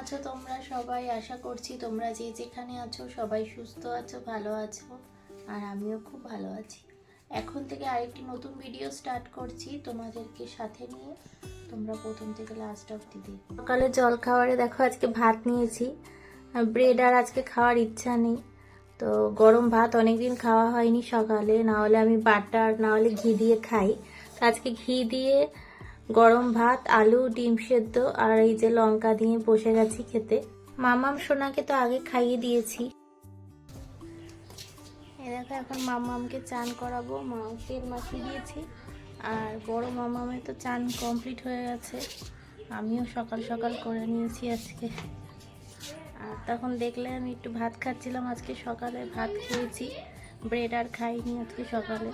আছো তোমরা? সবাই আশা করছি তোমরা যে যেখানে আছো সবাই সুস্থ আছো, ভালো আছো, আর আমিও খুব ভালো আছি। এখন থেকে আরেকটি নতুন ভিডিও স্টার্ট করছি তোমাদেরকে সাথে নিয়ে। তোমরা প্রথম থেকে লাস্ট অব্দি দেখো। সকালে জল খাবারে দেখো আজকে ভাত নিয়েছি। ব্রেড আর আজকে খাওয়ার ইচ্ছা নেই। তো গরম ভাত অনেকদিন খাওয়া হয়নি সকালে, না হলে আমি বাটার না হলে ঘি দিয়ে খাই। আজকে ঘি দিয়ে গরম ভাত, আলু, ডিম সেদ্ধ আর এই যে লঙ্কা দিয়ে বসে গেছি খেতে। মামাম সোনাকে তো আগে খাইয়ে দিয়েছি। দেখো, এখন মামামকে চান করাবো। মা তেল মাখিয়ে দিয়েছি। আর বড় মামামের তো চান কমপ্লিট হয়ে গেছে। আমিও সকাল সকাল করে নিয়েছি আজকে। আর তখন দেখলে আমি একটু ভাত খাচ্ছিলাম। আজকে সকালে ভাত খেয়েছি। ব্রেড আর খাইনি আজকে সকালে।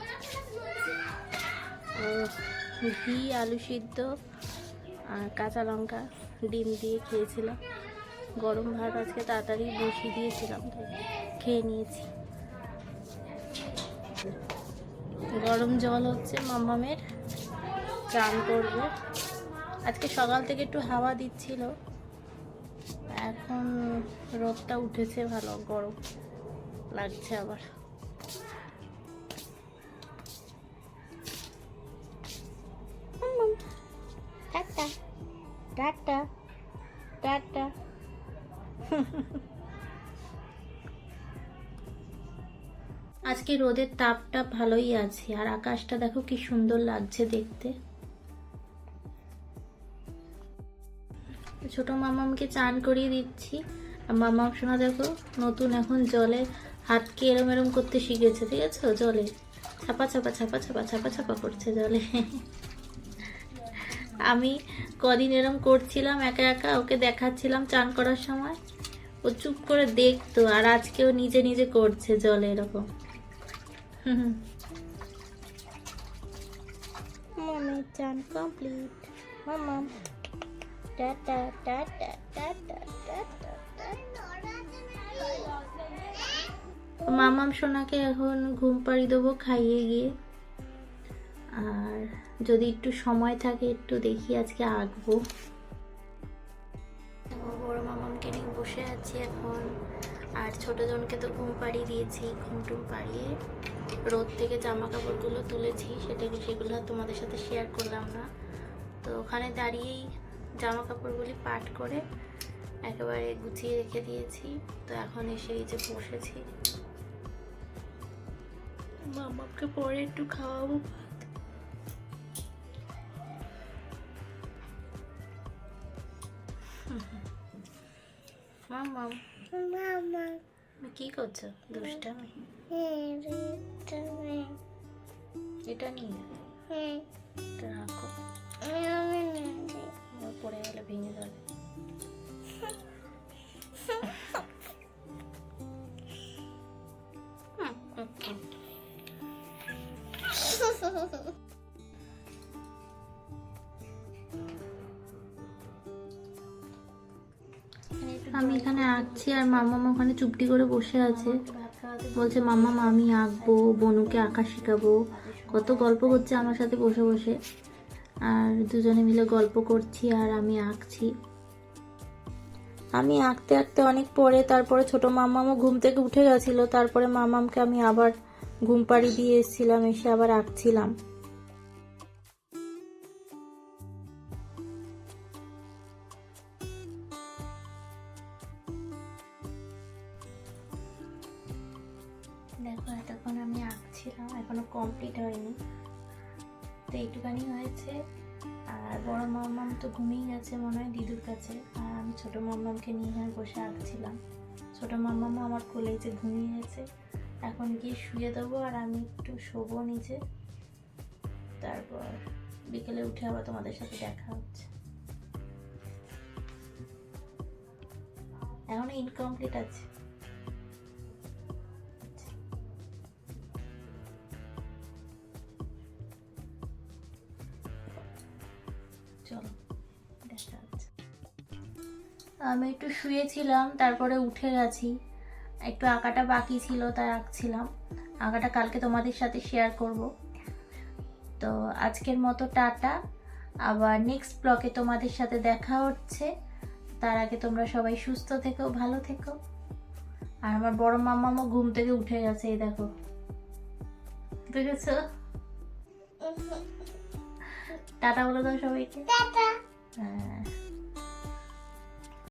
ঘি, আলু সিদ্ধ আর কাঁচা লঙ্কা ডিম দিয়ে খেয়েছিলাম। গরম ভাত আজকে তাড়াতাড়ি বসিয়ে দিয়েছিলাম খেয়ে নিয়েছি। গরম জল হচ্ছে মামামের, চান করবে। আজকে সকাল থেকে একটু হাওয়া দিচ্ছিল। এখন রোদটা উঠেছে ভালো, গরম লাগছে আবার। Ta-ta ta-ta ta-ta. আজকে রোদের তাপটা ভালোই আছে, আর আকাশটা দেখো কি সুন্দর লাগছে দেখতে। ছোট মামামকে চান করিয়ে দিচ্ছি। আর মামাম শোনা দেখো, নতুন এখন জলে হাতকে এরম এরম করতে শিখেছে, ঠিক আছে? জলে। ছাপা ছাপা ছাপা ছাপা ছাপা ছাপা করছে জলে। আমি কদিন এরম করছিলাম একা একা ওকে দেখাচ্ছিলাম চান করার সময়। ও চুপ করে দেখতো আর আজকেও নিজে নিজে করছে জলে এরকম। হুম মামের চান কমপ্লিট মামাম টাটা টাটা টাটা টাটা মামাম সোনাকে এখন ঘুম পাড়ি দেবো খাইয়ে গিয়ে। আর যদি একটু সময় থাকে একটু দেখি আজকে আঁকবো। বড় মামামকে নিয়ে বসে আছি এখন। আর ছোট জনকে তো ঘুম পাড়িয়ে দিয়েছি ঘুম টুম পাড়িয়ে। রোদ থেকে জামা কাপড়গুলো তুলেছি সেটাকে সেগুলো আর তোমাদের সাথে শেয়ার করলাম না। তো ওখানে দাঁড়িয়েই জামা কাপড়গুলি পাট করে একেবারে গুছিয়ে রেখে দিয়েছি। তো এখন এসে এই যে বসেছি। মামাকে পরে একটু খাওয়াবো। মামাম। Mama, কি করছ? দুষ্টামি? every এটা নিয়ে। time, রাখো। আমি এখানে আঁকছি আর মামা ওখানে চুপটি করে বসে আছে। বলছে মামা আমি আঁকবো, বনুকে আঁকা শেখাবো। কত গল্প করছে আমার সাথে বসে বসে। আর দুজনে মিলে গল্প করছি আর আমি আঁকছি। আমি আঁকতে আঁকতে অনেক পরে তারপরে ছোট মামামও ঘুম থেকে উঠে গেছিল। তারপরে মামামকে আমি আবার ঘুম পাড়ি দিয়ে এসেছিলাম, এসে আবার আঁকছিলাম। দেখো, এতক্ষণ আমি আঁকছিলাম, এখনও কমপ্লিট হয়নি। তো এইটুখানি হয়েছে। আর বড় মাম্মাম তো ঘুমিয়ে গেছে মনে হয় দিদুর কাছে। আর আমি ছোট মাম্মামকে নিয়ে বসে আঁকছিলাম। ছোট মাম্মামও আমার কোলেই যে ঘুমিয়ে গেছে। এখন গিয়ে শুয়ে দেবো আর আমি একটু শোবো নিচে। তারপর বিকেলে উঠে আবার তোমাদের সাথে দেখা হচ্ছে। এখনও ইনকমপ্লিট আছে। চলো আমি একটু শুয়েছিলাম, তারপরে উঠে গেছি। একটু আঁকাটা বাকি ছিল, তাই আঁকছিলাম। আঁকাটা কালকে তোমাদের সাথে শেয়ার করব। তো আজকের মতো টাটা। আবার নেক্সট ব্লকে তোমাদের সাথে দেখা হচ্ছে। তার আগে তোমরা সবাই সুস্থ থেকো, ভালো থেকো। আর আমার বড় মামামও ঘুম থেকে উঠে গেছে, এই দেখো। দেখেছ? টাটা বলে দাও সবাইকে। টাটা। হ্যাঁ।